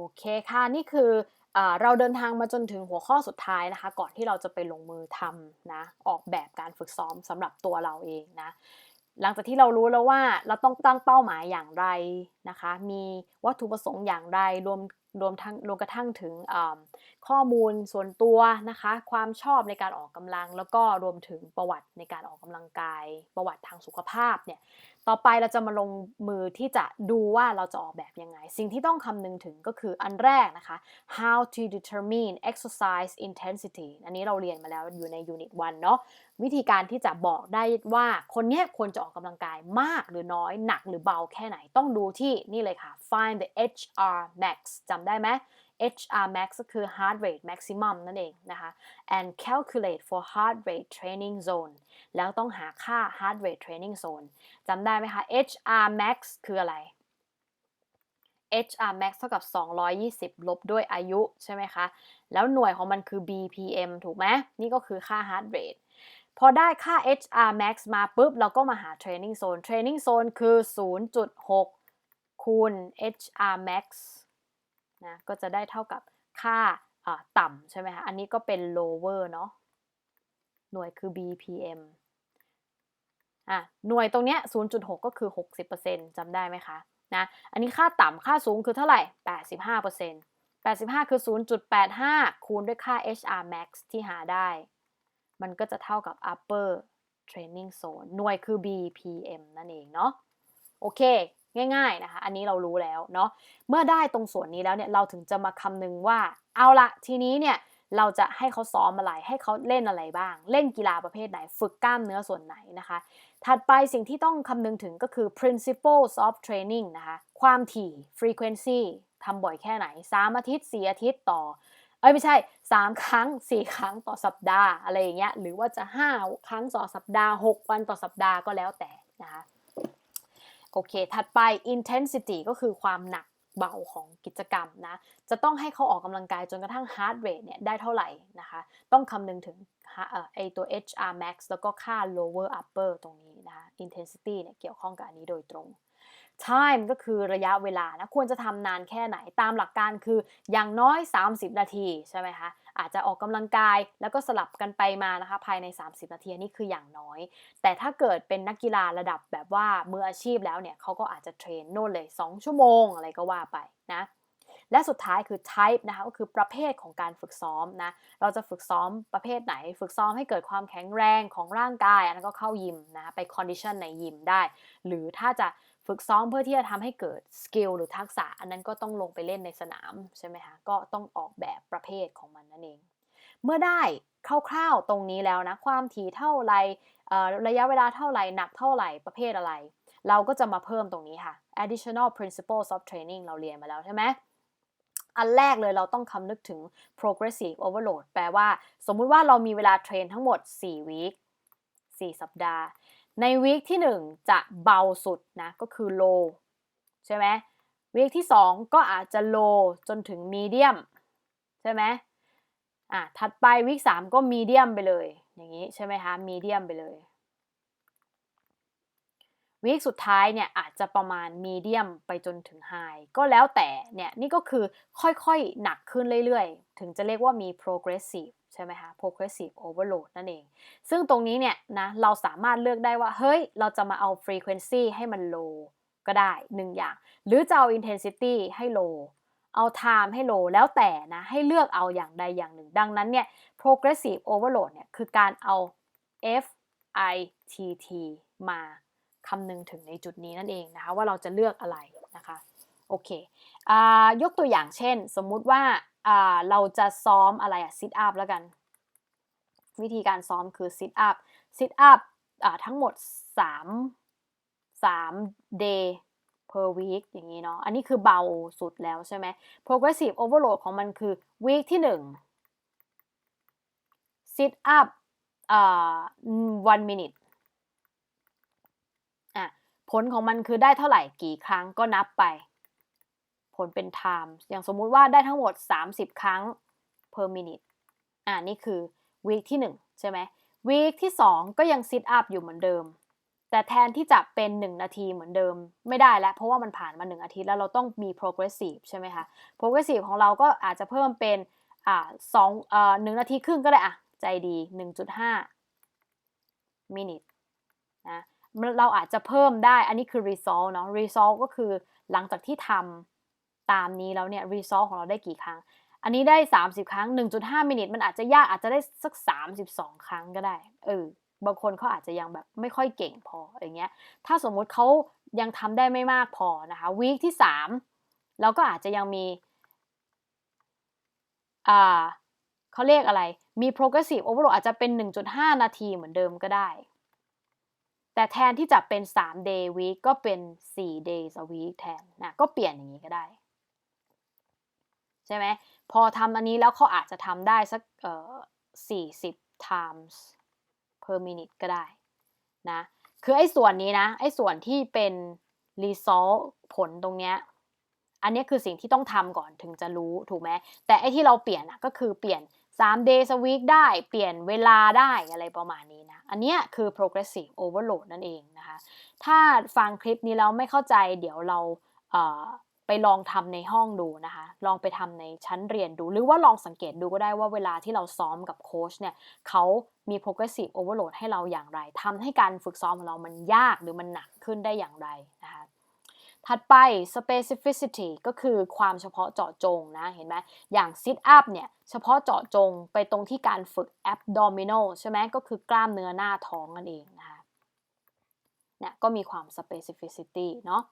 โอเคค่ะ นี่คือเราเดินทางมาจนถึงหัวข้อสุดท้ายนะคะ ก่อนที่เราจะไปลงมือทำนะออกแบบการฝึกซ้อมสำหรับตัวเราเองนะหลังจากที่เรารู้แล้วว่าเราต้องตั้งเป้าหมายอย่างไรนะคะ มีวัตถุประสงค์อย่างไรรวมรวมทั้งรวมกระทั่งถึงข้อมูลส่วนตัวนะคะ ความชอบในการออกกำลัง แล้วก็รวมถึงประวัติในการออกกำลังกาย ประวัติทางสุขภาพเนี่ย ต่อไปเราจะมาลงมือที่จะดูว่าเราจะออกแบบยังไง สิ่งที่ต้องคำนึงถึงก็คืออันแรกนะคะ how to determine exercise intensity อันนี้เราเรียนมาแล้วอยู่ใน unit 1เนาะวิธีการที่จะบอกได้ว่าคนเนี้ยควรจะออกกำลังกายมากหรือน้อย หนักหรือเบาแค่ไหนต้องดูที่นี่เลยค่ะ find the HR max จำได้ไหม HR max ก็คือ heart rate maximum นั่นเองนะคะ and calculate for heart rate training zone แล้วต้องหาค่า heart rate training zone จำได้ไหมคะ HR max คืออะไร HR max เท่ากับ 220 ลบด้วยอายุใช่ไหมคะ แล้วหน่วยของมันคือ BPM ถูกไหม นี่ก็คือค่า heart rate พอได้ค่า HR max มาปุ๊บ เราก็มาหา training zone training zone คือ 0.6 คูณ HR max นะก็จะได้เท่ากับค่าต่ำใช่ไหมคะอันนี้ก็เป็น lower เนาะหน่วยคือ BPM อะหน่วยตรงเนี้ย 0.6 ก็คือ 60%จำได้ไหมคะนะอันนี้ค่าต่ำค่าสูงคือเท่าไหร่ 85% 85 คือ 0.85 คูณด้วยค่า HR max ที่หาได้ มันก็จะเท่ากับ upper training zone หน่วยคือ BPM นั่นเองเนาะ โอเคง่าย ๆนะคะ อันนี้เรารู้แล้วเนาะ เมื่อได้ตรงส่วนนี้แล้วเนี่ยเราถึงจะมาคำนึงว่า เอาละทีนี้เนี่ยเราจะให้เขาซ้อมอะไร ให้เขาเล่นอะไรบ้าง เล่นกีฬาประเภทไหน ฝึกกล้ามเนื้อส่วนไหนนะคะ ถัดไปสิ่งที่ต้องคำนึงถึงก็คือ principles of training นะคะ ความถี่ frequency ทำบ่อยแค่ไหน 3 อาทิตย์ 4 อาทิตย์ต่อ เอ้ยไม่ใช่ 3 ครั้ง 4 ครั้งต่อสัปดาห์อะไรอย่างเงี้ย หรือว่าจะ 5 ครั้งต่อสัปดาห์ 6 วันต่อสัปดาห์ก็แล้วแต่นะคะ โอเค ถัดไป intensity ก็คือความหนักเบาของกิจกรรมนะ จะต้องให้เขาออกกำลังกายจนกระทั่ง heart rate เนี่ยได้เท่าไหร่นะคะ ต้องคำนึงถึงไอตัว HR max แล้วก็ค่า lower upper ตรงนี้นะคะ intensity เนี่ยเกี่ยวข้องกับอันนี้โดยตรง time ก็คือระยะเวลานะ ควรจะทำนานแค่ไหน ตามหลักการคืออย่างน้อย 30 นาทีใช่ไหมคะ อาจจะออกกำลังกาย แล้วก็สลับกันไปมานะคะภายใน 30 นาทีนี่คืออย่างน้อย แต่ถ้าเกิดเป็นนักกีฬาระดับแบบว่ามืออาชีพแล้วเนี่ยเขาก็อาจจะเทรนโน่นเลย 2 ชั่วโมงอะไรก็ว่าไปนะและสุดท้ายคือ type นะคะก็คือประเภทของการฝึกซ้อมนะ เราจะฝึกซ้อมประเภทไหน ฝึกซ้อมให้เกิดความแข็งแรงของร่างกาย อันนั้นก็เข้ายิมนะคะไป condition ในยิมได้ หรือถ้าจะ ฝึกซ้อมเพื่อที่จะทำให้เกิดสกิลหรือทักษะ อันนั้นก็ต้องลงไปเล่นในสนามใช่ไหมคะก็ต้องออกแบบประเภทของมันนั่นเอง เมื่อได้คร่าวๆตรงนี้แล้วนะความถี่เท่าไรระยะเวลาเท่าไหร่หนักเท่าไหร่ประเภทอะไร เราก็จะมาเพิ่มตรงนี้ค่ะ additional principles of training เราเรียนมาแล้วใช่ไหมอันแรกเลยเราต้องคำนึกถึง progressive overload แปลว่า สมมุติว่าเรามีเวลาเทรนทั้งหมด 4 วีค4สัปดาห์ ในวีคที่ 1 จะเบาสุดนะก็คือ low ใช่ไหมวีคที่ 2 ก็อาจจะ low จนถึง medium ใช่ไหมอะถัดไปวีค3ก็ medium ไปเลย อย่างนี้ใช่ไหมคะ medium ไปเลยวีคสุดท้ายเนี่ยอาจจะประมาณมีเดียมไปจนถึงไฮก็แล้วแต่เนี่ยนี่ก็คือค่อยๆ หนักขึ้นเรื่อยๆ ถึงจะเรียกว่ามี progressive ใช่ไหมคะ progressive overload นั่นเอง ซึ่งตรงนี้เนี่ยนะเราสามารถเลือกได้ว่า เฮ้ย เราจะมาเอา frequency ให้มัน low ก็ได้หนึ่งอย่าง หรือจะเอา intensity ให้ low เอา time ให้ low แล้วแต่นะ ให้เลือกเอาอย่างใดอย่างหนึ่ง ดังนั้นเนี่ย progressive overload เนี่ยคือการเอา FITT มาคำนึงถึงในจุดนี้นั่นเองนะคะ ว่าเราจะเลือกอะไรนะคะ โอเคอยกตัวอย่างเช่น สมมุติว่า เราจะซ้อมอะไรอะซิทอัพแล้วกัน วิธีการซ้อมคือซิทอัพซิทอัพทั้งหมด 3 3 day per week อย่างนี้เนาะอันนี้คือเบาสุดแล้วใช่ไหม progressive overload ของมันคือ week ที่ 1 sit up อ่า one minute อะผลของมันคือได้เท่าไหร่กี่ครั้งก็นับไป ผลเป็น time อย่างสมมุติว่าได้ทั้งหมด 30 ครั้ง per minute อ่านี่คือ week ที่ 1 ใช่ไหม week ที่ 2 ก็ยัง sit up อยู่เหมือนเดิม แต่แทนที่จะเป็น 1 นาทีเหมือนเดิมไม่ได้แล้ว เพราะว่ามันผ่านมา 1 อาทิตย์แล้วเราต้องมี progressive ใช่ไหมคะ progressive ของเราก็อาจจะเพิ่มเป็นอ่าสองเอ่อหนึ่งนาทีครึ่งก็ได้อะ ใจดี 1.5 minute นะเราอาจจะเพิ่มได้ อันนี้คือ result เนาะ result ก็คือหลังจากที่ทำ ตามนี้แล้วเนี่ย result ของเราได้กี่ครั้ง อันนี้ได้ 30 ครั้ง 1.5 มินิทมันอาจจะยากอาจจะได้สัก 32 ครั้งก็ได้เออบางคนเขาอาจจะยังแบบไม่ค่อยเก่งพออย่างเงี้ย ถ้าสมมุติเขายังทำได้ไม่มากพอนะคะวีคที่ 3 เราก็อาจจะยังมีอ่าเขาเรียกอะไร มี progressive overload อาจจะเป็น 1.5 นาทีเหมือนเดิมก็ได้ แต่แทนที่จะเป็น 3 day week ก็เป็น 4 days a week แทนนะก็เปลี่ยนอย่างนี้ก็ได้ ใช่ไหมพอทำอันนี้แล้วเขาอาจจะทำได้สักเอ่อ40 times per minute ก็ได้นะคือไอ้ส่วนนี้นะ ไอ้ส่วนที่เป็น result ผลตรงเนี้ยอันนี้คือสิ่งที่ต้องทำก่อนถึงจะรู้ถูกไหมแต่ไอ้ที่เราเปลี่ยนอะก็คือเปลี่ยน 3 days a week ได้เปลี่ยนเวลาได้อะไรประมาณนี้นะ อันเนี้ยคือ progressive overload นั่นเองนะคะ ถ้าฟังคลิปนี้แล้วไม่เข้าใจเดี๋ยวเราเอ่อ ไปลองทำในห้องดูนะคะ ลองไปทำในชั้นเรียนดู หรือว่าลองสังเกตดูก็ได้ว่าเวลาที่เราซ้อมกับโค้ชเนี่ยเขามี progressive overload ให้เราอย่างไรทำให้การฝึกซ้อมของเรามันยากหรือมันหนักขึ้นได้อย่างไรนะคะถัดไป specificity ก็คือความเฉพาะเจาะจงนะ เห็นไหมอย่าง sit up เนี่ยเฉพาะเจาะจงไปตรงที่การฝึก abdominal ใช่ไหมก็คือกล้ามเนื้อหน้าท้องนั่นเองนะคะ เนี่ยก็มีความ specificity เนาะ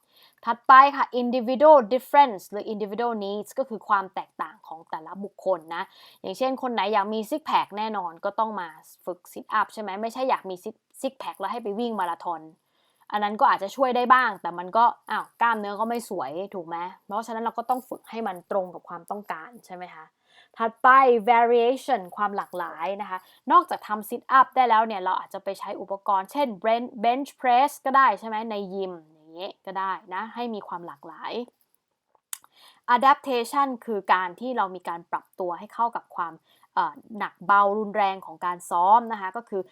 ถัดไปค่ะ individual difference หรือ individual needs ก็คือความแตกต่างของแต่ละบุคคลนะ อย่างเช่นคนไหนอยากมี six pack แน่นอนก็ต้องมาฝึก sit up ใช่ไหมไม่ใช่อยากมี six pack แล้วให้ไปวิ่งมาราธอนอันนั้นก็อาจจะช่วยได้บ้าง แต่มันก็อ้าวกล้ามเนื้อก็ไม่สวยถูกไหมเพราะฉะนั้นเราก็ต้องฝึกให้มันตรงกับความต้องการใช่ไหมคะ ถัดไป variation ความหลากหลายนะคะ นอกจากทำ sit up ได้แล้วเนี่ย เราอาจจะไปใช้อุปกรณ์ เช่น bench press ก็ได้ใช่ไหมในยิมอย่างเงี้ยก็ได้นะ ให้มีความหลากหลาย adaptation คือการที่เรามีการปรับตัวให้เข้ากับความหนักเบารุนแรงของการซ้อมนะคะ ก็คือ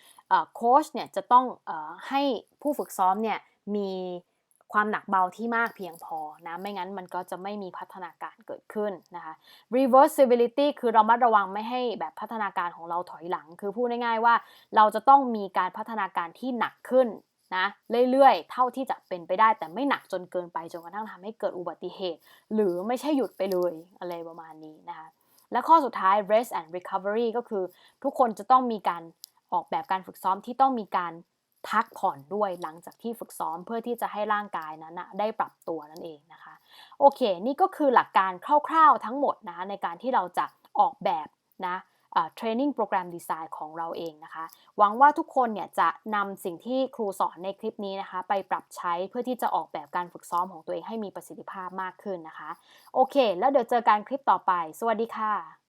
โค้ชเนี่ยจะต้องอให้ผู้ฝึกซ้อมเนี่ยมี ความหนักเบาที่มากเพียงพอนะไม่งั้นมันก็จะไม่มีพัฒนาการเกิดขึ้นนะคะ reversibility คือเรามัดระวังไม่ให้แบบพัฒนาการของเราถอยหลัง คือพูดง่ายๆว่าเราจะต้องมีการพัฒนาการที่หนักขึ้นนะเรื่อยๆ เท่าที่จะเป็นไปได้แต่ไม่หนักจนเกินไปจนกระทั่งทำให้เกิดอุบัติเหตุ หรือไม่ใช่หยุดไปเลยอะไรประมาณนี้นะคะและข้อสุดท้าย rest and recovery ก็คือทุกคนจะต้องมีการออกแบบการฝึกซ้อมที่ต้องมีการ พักผ่อนด้วยหลังจากที่ฝึกซ้อมเพื่อที่จะให้ร่างกายนั้นนะได้ปรับตัวนั่นเองนะคะ โอเค นี่ก็คือหลักการคร่าวๆทั้งหมดนะคะในการที่เราจะออกแบบนะเทรนนิ่งโปรแกรมดีไซน์ของเราเองนะคะ หวังว่าทุกคนเนี่ยจะนำสิ่งที่ครูสอนในคลิปนี้นะคะ ไปปรับใช้เพื่อที่จะออกแบบการฝึกซ้อมของตัวเองให้มีประสิทธิภาพมากขึ้นนะคะ โอเค แล้วเดี๋ยวเจอกันคลิปต่อไป สวัสดีค่ะ